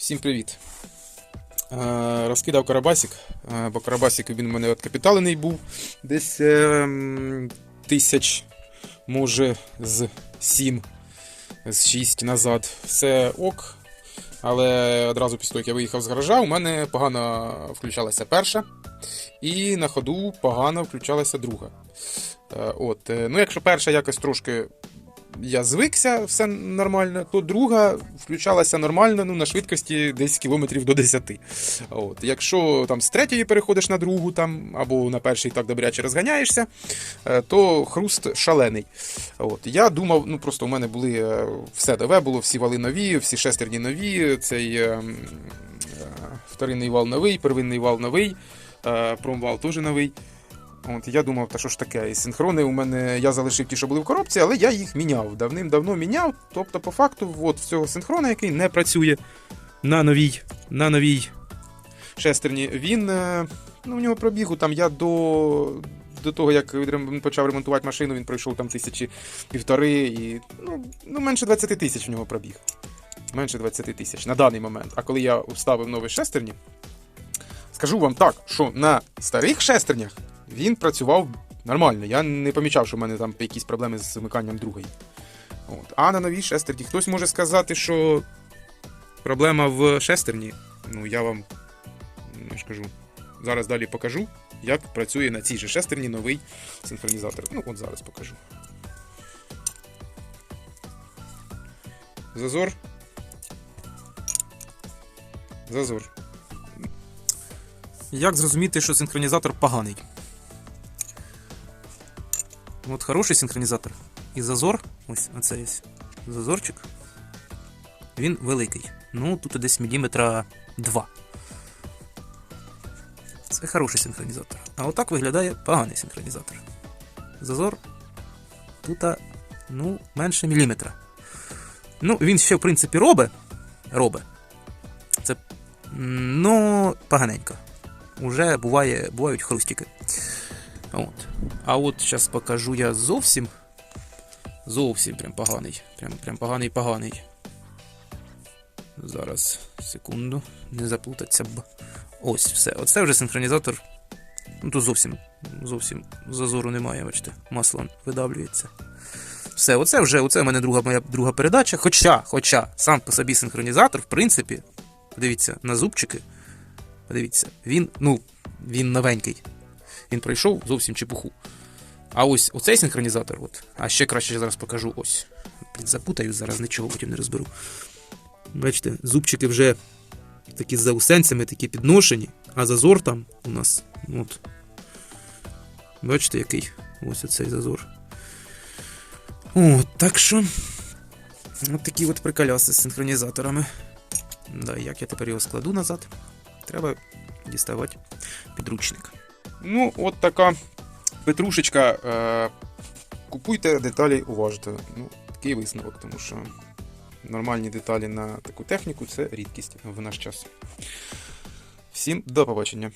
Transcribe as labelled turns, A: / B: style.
A: Всім привіт. Е, Розкидав Карабасик, е, бо Карабасик він у мене от капіталений був десь е, м, тисяч, може, з 7, з 6 назад. Все ок. Але одразу після того, як я виїхав з гаража, у мене погано включалася перша, і на ходу погано включалася друга. Е, От, ну, якщо перша якось трошки я звикся, все нормально, то друга включалася нормально ну, на швидкості десь кілометрів до 10. От. Якщо там з третьої переходиш на другу там, або на перший так добряче розганяєшся, е, то хруст шалений. От. Я думав, ну просто у мене були е, все нове, було всі вали нові, всі шестерні нові, цей е, вторинний вал новий, первинний вал новий, промвал теж новий. От я думав, та що ж таке, і синхрони у мене я залишив ті, що були в коробці, але я їх міняв. Давним-давно міняв. Тобто, по факту, от в цього синхрона, який не працює на новій, на новій шестерні, він. е, Ну, у нього пробігу там я до. До того, як він почав ремонтувати машину, він пройшов там тисячі півтори і. Ну, ну менше 20 тисяч в нього пробіг. Менше 20 тисяч на даний момент. А коли я вставив нові шестерні, скажу вам так, що на старих шестернях він працював нормально. Я не помічав, що в мене там якісь проблеми з вмиканням другої. От. А на новій шестерні хтось може сказати, що проблема в шестерні. Ну, я вам я ж. Зараз далі покажу, як працює на цій же шестерні новий синхронізатор. Ну, от зараз покажу. Зазор. Зазор.
B: Як зрозуміти, що синхронізатор поганий? От хороший синхронізатор. І зазор, ось оцей ось зазорчик. Він великий. Ну, тут десь міліметра 2. Це хороший синхронізатор. А отак виглядає поганий синхронізатор. Зазор тут, ну, менше міліметра. Ну, він ще, в принципі, робить. Робить. Це. Ну, поганенько уже буває, бувають хрустики. От. А от зараз покажу я зовсім. Зовсім прям поганий. Прям, прям поганий поганий. Зараз, секунду, не заплутаться б. Ось, все. Оце вже синхронізатор. Ну тут зовсім зовсім зазору немає, бачите, масло видавлюється. Все, оце вже оце в мене друга моя друга передача. Хоча, хоча, сам по собі синхронізатор, в принципі, подивіться на зубчики. Подивіться, він, ну, він новенький. Він пройшов зовсім чепуху. А ось оцей синхронізатор, от, а ще краще зараз покажу ось. Запутаю, зараз нічого потім не розберу. Бачите, зубчики вже такі з заусенцями, такі підношені, а зазор там у нас. От. Бачите, який? Ось оцей зазор. От, так що. От такі от приколяси з синхронізаторами. Да, як я тепер його складу назад? Треба діставати підручник.
A: Ну, от така петрушечка. Е, купуйте деталі уважно. Ну, такий висновок, тому що нормальні деталі на таку техніку це рідкість в наш час. Всім до побачення.